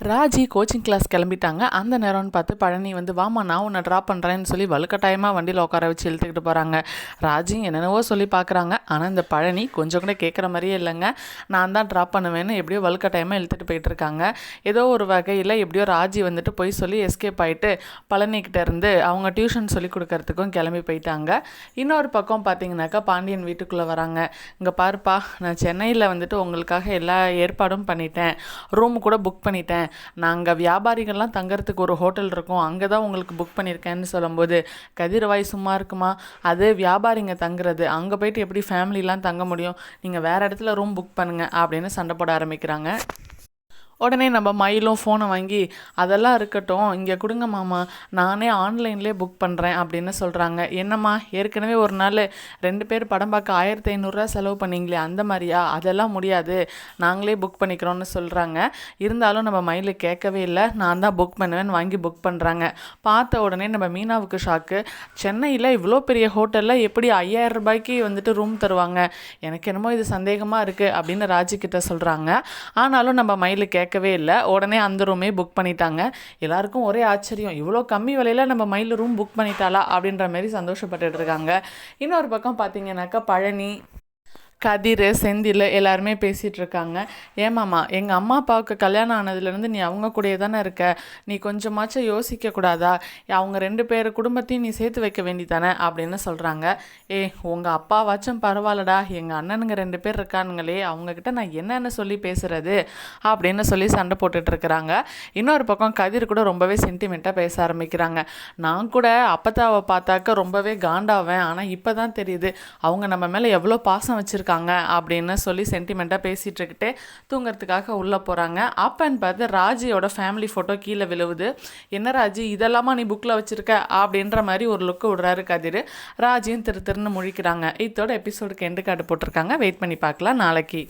Raji coaching class கிளம்பிட்டாங்க. அந்த நேரம்னு பார்த்து பழனி வந்து வாமா நான் உன்னை ட்ராப் பண்ணுறேன்னு சொல்லி வலுக்கட்டாயமாக வண்டியில் உட்கார வச்சு இழுத்துக்கிட்டு போகிறாங்க ராஜி என்னென்னவோ சொல்லி பார்க்குறாங்க. ஆனால் இந்த பழனி கொஞ்சம் கூட கேட்குற மாதிரியே இல்லைங்க. நான் தான் ட்ராப் பண்ணுவேன்னு எப்படியோ வலுக்கட்டாயமாக இழுத்துட்டு போயிட்டு இருக்காங்க. ஏதோ ஒரு வகையில் எப்படியோ ராஜி வந்துட்டு போய் சொல்லி எஸ்கேப் ஆகிட்டு பழனிக்கிட்ட இருந்து அவங்க டியூஷன் சொல்லி கொடுக்கறதுக்கும் கிளம்பி போயிட்டாங்க. இன்னொரு பக்கம் பார்த்தீங்கன்னாக்கா பாண்டியன் வீட்டுக்குள்ளே வராங்க. இங்கே பாருப்பா நான் சென்னையில் வந்துட்டு உங்களுக்காக எல்லா ஏற்பாடும் பண்ணிட்டேன். ரூம் கூட புக் பண்ணிட்டேன். நாங்கள் வியாபாரிகள்லாம் தங்கறதுக்கு ஒரு ஹோட்டல் இருக்கும். அங்கே தான் உங்களுக்கு புக் பண்ணியிருக்கேன்னு சொல்லும்போது கதிரவாய் சும்மா இருக்குமா? அது வியாபாரிங்க தங்குறது. அங்கே போயிட்டு எப்படி ஃபேமிலிலாம் தங்க முடியும்? நீங்கள் வேறு இடத்துல ரூம் புக் பண்ணுங்கள் அப்படின்னு சண்டை போட ஆரம்பிக்கிறாங்க. உடனே நம்ம மயிலும் ஃபோனை வாங்கி அதெல்லாம் இருக்கட்டும் இங்கே கொடுங்க மாமா நானே ஆன்லைன்லேயே புக் பண்ணுறேன் அப்படின்னு சொல்கிறாங்க என்னம்மா ஏற்கனவே ஒரு நாள் ரெண்டு பேர் படம் பார்க்க ஆயிரத்தி ஐநூறுரூவா செலவு பண்ணீங்களே அந்த மாதிரியா? அதெல்லாம் முடியாது. நாங்களே புக் பண்ணிக்கிறோன்னு சொல்கிறாங்க இருந்தாலும் நம்ம மயில் கேட்கவே இல்லை. நான் தான் புக் பண்ணுவேன்னு வாங்கி புக் பண்ணுறாங்க பார்த்த உடனே நம்ம மீனாவுக்கு ஷாக்கு சென்னையில் இவ்வளோ பெரிய ஹோட்டலில் எப்படி ஐயாயிரம் ரூபாய்க்கு வந்துட்டு ரூம் தருவாங்க? எனக்கு என்னமோ இது சந்தேகமாக இருக்குது அப்படின்னு ராஜிக்கிட்ட சொல்கிறாங்க ஆனாலும் நம்ம மயில் கேட்கவே இல்லை. உடனே அந்த ரூமே புக் பண்ணிட்டாங்க. எல்லாருக்கும் ஒரே ஆச்சரியம். இவ்வளோ கம்மி விலையில் நம்ம மயில் ரூம் புக் பண்ணிட்டாளா அப்படின்ற மாதிரி சந்தோஷப்பட்டுட்டு இருக்காங்க. இன்னொரு பக்கம் பார்த்தீங்கன்னாக்கா பழனி கதிர் செந்தில் எல்லாருமே பேசிகிட்டு இருக்காங்க ஏமாம்மா எங்கள் அம்மா அப்பாவுக்கு கல்யாணம் ஆனதுலேருந்து நீ அவங்க கூடயே தானே இருக்க? நீ கொஞ்சமாச்சும் யோசிக்க கூடாதா? அவங்க ரெண்டு பேர் குடும்பத்தையும் நீ சேர்த்து வைக்க வேண்டிதானே? அப்படின்னு சொல்கிறாங்க ஏ உங்கள் அப்பாவாச்சும் பரவாயில்லடா. எங்கள் அண்ணனுங்க ரெண்டு பேர் இருக்கானுங்களே அவங்கக்கிட்ட நான் என்னென்ன சொல்லி பேசுகிறது அப்படின்னு சொல்லி சண்டை போட்டுட்டு இருக்கிறாங்க இன்னொரு பக்கம் கதிர் கூட ரொம்பவே சென்டிமெண்ட்டாக பேச ஆரம்பிக்கிறாங்க. நான் கூட அப்பத்தாவை பார்த்தாக்க ரொம்பவே காண்டாவேன். ஆனால் இப்போ தான் தெரியுது. அவங்க நம்ம மேலே எவ்வளோ பாசம் வச்சுருக்காங்க. அப்படின்னு சொல்லி சென்டிமெண்ட்டாக பேசிகிட்டு இருக்கிட்டே தூங்குறதுக்காக உள்ளே போகிறாங்க. அப்பன்னு பார்த்து ராஜியோட ஃபேமிலி ஃபோட்டோ கீழே விழுவுது. என்ன ராஜி இதெல்லாமா நீ புக்கில் வச்சுருக்க? அப்படின்ற மாதிரி ஒரு லுக்கு விடுறாரு கதிர். ராஜியும் திரு திருன்னு முழிக்கிறாங்க. இதோட எபிசோடுக்கு எண்டு கார்டு போட்டிருக்காங்க. வெயிட் பண்ணி பார்க்கலாம். நாளைக்கு.